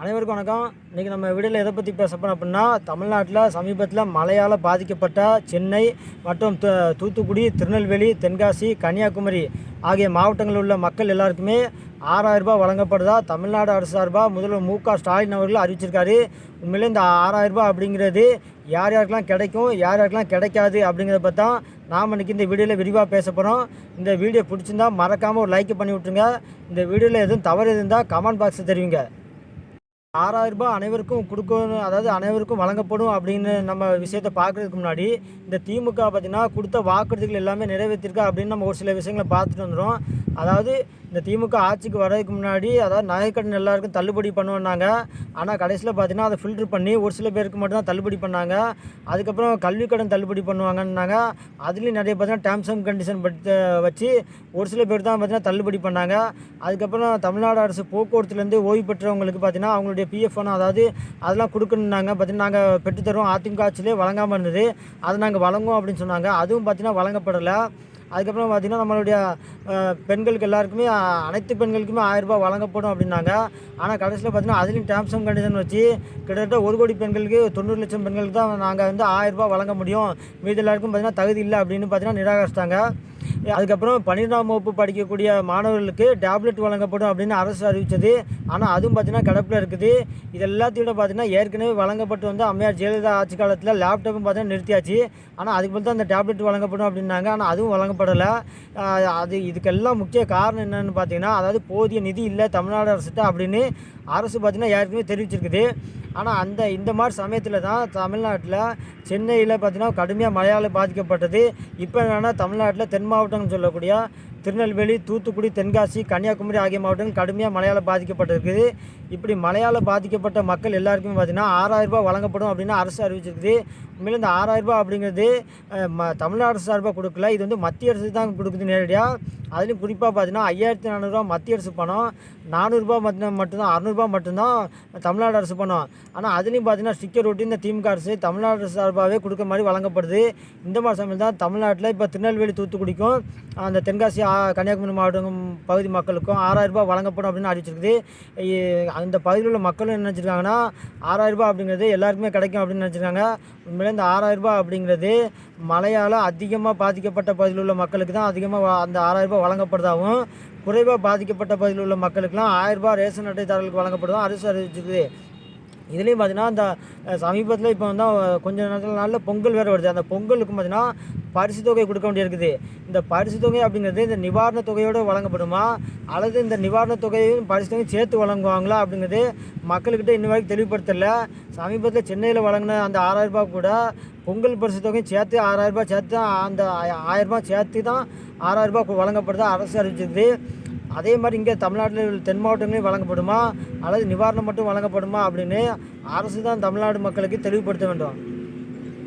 அனைவருக்கும் வணக்கம். இன்றைக்கி நம்ம வீடியோவில் எதை பற்றி பேச போகிறோம் அப்படின்னா தமிழ்நாட்டில் சமீபத்தில் மழையால் பாதிக்கப்பட்ட சென்னை மற்றும் தூத்துக்குடி திருநெல்வேலி தென்காசி கன்னியாகுமரி ஆகிய மாவட்டங்களில் உள்ள மக்கள் எல்லாருக்குமே ஆறாயிரம் ரூபாய் வழங்கப்படுதா? தமிழ்நாடு அரசு சார்பாக முதல்வர் மு க ஸ்டாலின் அவர்கள் அறிவிச்சிருக்காரு. உண்மையிலே இந்த ஆறாயிரம் ரூபாய் அப்படிங்கிறது யார் யாருக்கெல்லாம் கிடைக்கும் யார் யாருக்கெல்லாம் கிடைக்காது அப்படிங்கிறத பற்றி தான் நாம் இன்றைக்கி இந்த வீடியோவில் விரிவாக பேச போகிறோம் இந்த வீடியோ பிடிச்சிருந்தா மறக்காமல் ஒரு லைக் பண்ணி விட்ருங்க இந்த வீடியோவில் எதுவும் தவறு இருந்தால் கமெண்ட் பாக்ஸில் தெரிவிங்க. ஆறாயிரம் ரூபாய் அனைவருக்கும் கொடுக்கணும் அதாவது அனைவருக்கும் வழங்கப்படும் அப்படின்னு நம்ம விஷயத்தை பார்க்குறதுக்கு முன்னாடி இந்த திமுக பார்த்திங்கன்னா கொடுத்த வாக்குறுதிகள் எல்லாமே நிறைவேற்றிருக்கா அப்படின்னு நம்ம ஒரு சில விஷயங்களை பார்த்துட்டு வந்துடும் அதாவது இந்த திமுக ஆட்சிக்கு வர்றதுக்கு முன்னாடி அதாவது நகைக்கடன் எல்லாருக்கும் தள்ளுபடி பண்ணுவோம்னாங்க. ஆனால் கடைசியில் பார்த்தீங்கன்னா அதை ஃபில்டர் பண்ணி ஒரு சில பேருக்கு மட்டும்தான் தள்ளுபடி பண்ணாங்க. அதுக்கப்புறம் கல்வி கடன் தள்ளுபடி பண்ணுவாங்கன்னாங்க. அதுலேயும் நிறைய பார்த்தீங்கன்னா டேர்ம்ஸ் அண்ட் கண்டிஷன் படுத்த வச்சு ஒரு சில பேர் தான் பார்த்தீங்கன்னா தள்ளுபடி பண்ணாங்க. அதுக்கப்புறம் தமிழ்நாடு அரசு போக்குவரத்துலேருந்து ஓய்வு பெற்றவங்களுக்கு பார்த்தீங்கன்னா அவங்களுடைய பிஎஃப் பணம் அதாவது அதெல்லாம் கொடுக்கணுன்னாங்க. பார்த்தீங்கன்னா நாங்கள் பெற்றுத்தரோம் அதிமுக ஆட்சியிலே வழங்காமல் இருந்தது. அதை நாங்கள் வழங்குவோம் அப்படின்னு சொன்னாங்க. அதுவும் பார்த்தீங்கன்னா வழங்கப்படலை. அதுக்கப்புறம் பார்த்திங்கன்னா நம்மளுடைய பெண்களுக்கு எல்லாருக்குமே அனைத்து பெண்களுக்குமே ஆயிரரூபா வழங்கப்படும் அப்படின்னாங்க. ஆனால் கடைசியில் பார்த்திங்கன்னா அதுலேயும் டேர்ம்ஸ் அண்ட் கண்டிஷன் வச்சு கிட்டத்தட்ட ஒரு கோடி பெண்களுக்கு தொண்ணூறு லட்சம் பெண்களுக்கு தான் நாங்கள் வந்து ஆயிரம் ரூபாய் வழங்க முடியும். மீதி எல்லாருக்கும் பார்த்தீங்கன்னா தகுதி இல்லை அப்படின்னு பார்த்தீங்கன்னா நிராகரிச்சிட்டாங்க. அதுக்கப்புறம் பன்னிரெண்டாம் வகுப்பு படிக்கக்கூடிய மாணவர்களுக்கு டேப்லெட் வழங்கப்படும் அப்படின்னு அரசு அறிவித்தது ஆனால் அதுவும் பார்த்தீங்கன்னா கிடப்பில் இருக்குது. இது எல்லாத்தையும் விட பார்த்தீங்கன்னா ஏற்கனவே வழங்கப்பட்டு வந்து அம்மையார் ஜெயலலிதா ஆட்சி காலத்தில் லேப்டாப்பும் பார்த்தீங்கன்னா நிறுத்தியாச்சு. ஆனால் அதுக்கு பதில் தான் அந்த டேப்லெட் வழங்கப்படும் அப்படின்னாங்க. ஆனால் அதுவும் வழங்கப்படலை. அது இதுக்கெல்லாம் முக்கிய காரணம் என்னென்னு பார்த்தீங்கன்னா அதாவது போதிய நிதி இல்லை தமிழ்நாடு அரசுகிட்ட அப்படின்னு அரசு பார்த்தீங்கன்னா ஏற்கனவே தெரிவிச்சிருக்குது. ஆனால் அந்த இந்த மாதிரி சமயத்தில் தான் தமிழ்நாட்டில் சென்னையில் பார்த்தீங்கன்னா கடுமையாக மழையால் பாதிக்கப்பட்டது. இப்போ என்னென்னா தமிழ்நாட்டில் தென் மாவட்டம்னு சொல்லக்கூடிய திருநெல்வேலி தூத்துக்குடி தென்காசி கன்னியாகுமரி ஆகிய மாவட்டங்கள் கடுமையாக மழையால் பாதிக்கப்பட்டிருக்குது. இப்படி மழையால் பாதிக்கப்பட்ட மக்கள் எல்லாருக்குமே பார்த்திங்கன்னா ஆறாயிரம் ரூபாய் வழங்கப்படும் அப்படின்னு அரசு அறிவிச்சிருக்குது. இனிமேல் இந்த ஆறாயிரம் ரூபாய் அப்படிங்கிறது ம தமிழ்நாடு அரசு சார்பாக கொடுக்கல. இது வந்து மத்திய அரசு தான் கொடுக்குது நேரடியாக அதுலேயும் குறிப்பாக பார்த்தீங்கன்னா ஐயாயிரத்தி நானூறுரூவா மத்திய அரசு பணம் நானூறுரூபா மட்டும் மட்டும்தான் அறநூறுபா மட்டும்தான் தமிழ்நாடு அரசு பணம். ஆனால் அதுலேயும் பார்த்தீங்கன்னா ஸ்டிக்கர் ஒட்டி இந்த திமுக அரசு தமிழ்நாடு அரசு சார்பாகவே கொடுக்குற மாதிரி வழங்கப்படுது. இந்த மாதிரி சமயம் தான் தமிழ்நாட்டில் இப்போ திருநெல்வேலி தூத்துக்குடிக்கும் அந்த தென்காசி கன்னியாகுமரி மாவட்டம் பகுதி மக்களுக்கும் ஆறாயிரரூபா வழங்கப்படும் அப்படின்னு அறிவிச்சிருக்குது அந்த பகுதியில் உள்ள மக்களும் என்ன நினச்சிருக்காங்கன்னா ஆறாயிரரூபா அப்படிங்கிறது எல்லாருக்குமே கிடைக்கும் அப்படின்னு நினச்சிருக்காங்க. உண்மையிலே இந்த ஆறாயிரரூபா அப்படிங்கிறது மழையால் அதிகமாக பாதிக்கப்பட்ட பகுதியில் உள்ள மக்களுக்கு தான் அதிகமாக அந்த ஆறாயிரம் ரூபாய் வழங்கப்படுதாகவும் குறைவாக பாதிக்கப்பட்ட பகுதியில் உள்ள மக்களுக்கெல்லாம் ஆயிரம் ரூபாய் ரேஷன் அட்டைதாரர்களுக்கு வழங்கப்படுதும் அரசு அறிவிச்சிருக்குது. இதுலேயும் பார்த்தீங்கன்னா அந்த சமீபத்தில் இப்போ வந்து கொஞ்ச நேரத்தில் நாளில் பொங்கல் வேறு வருது. அந்த பொங்கலுக்கு பார்த்தீங்கன்னா பரிசு தொகை கொடுக்க வேண்டியிருக்குது. இந்த பரிசு தொகை அப்படிங்கிறது இந்த நிவாரண தொகையோடு வழங்கப்படுமா? அல்லது இந்த நிவாரண தொகையும் பரிசு தொகையும் சேர்த்து வழங்குவாங்களா அப்படிங்கிறது மக்கள்கிட்ட இன்ன வரைக்கும் தெளிவுபடுத்தலை. சமீபத்தில் சென்னையில் வழங்கின அந்த ஆறாயிரம் ரூபாய் கூட பொங்கல் பரிசு தொகையும் சேர்த்து ஆறாயிரம் ரூபாய் சேர்த்து அந்த ஆய- ஆயிரம் ரூபாய் சேர்த்து தான் ஆறாயிரம் ரூபாய் வழங்கப்படுதா. அரசு அறிவிச்சிருக்குது அதே மாதிரி இங்கே தமிழ்நாட்டில் தென் மாவட்டங்களையும் வழங்கப்படுமா? அல்லது நிவாரணம் மட்டும் வழங்கப்படுமா அப்படின்னு அரசு தான் தமிழ்நாடு மக்களுக்கு தெளிவுபடுத்த வேண்டும்.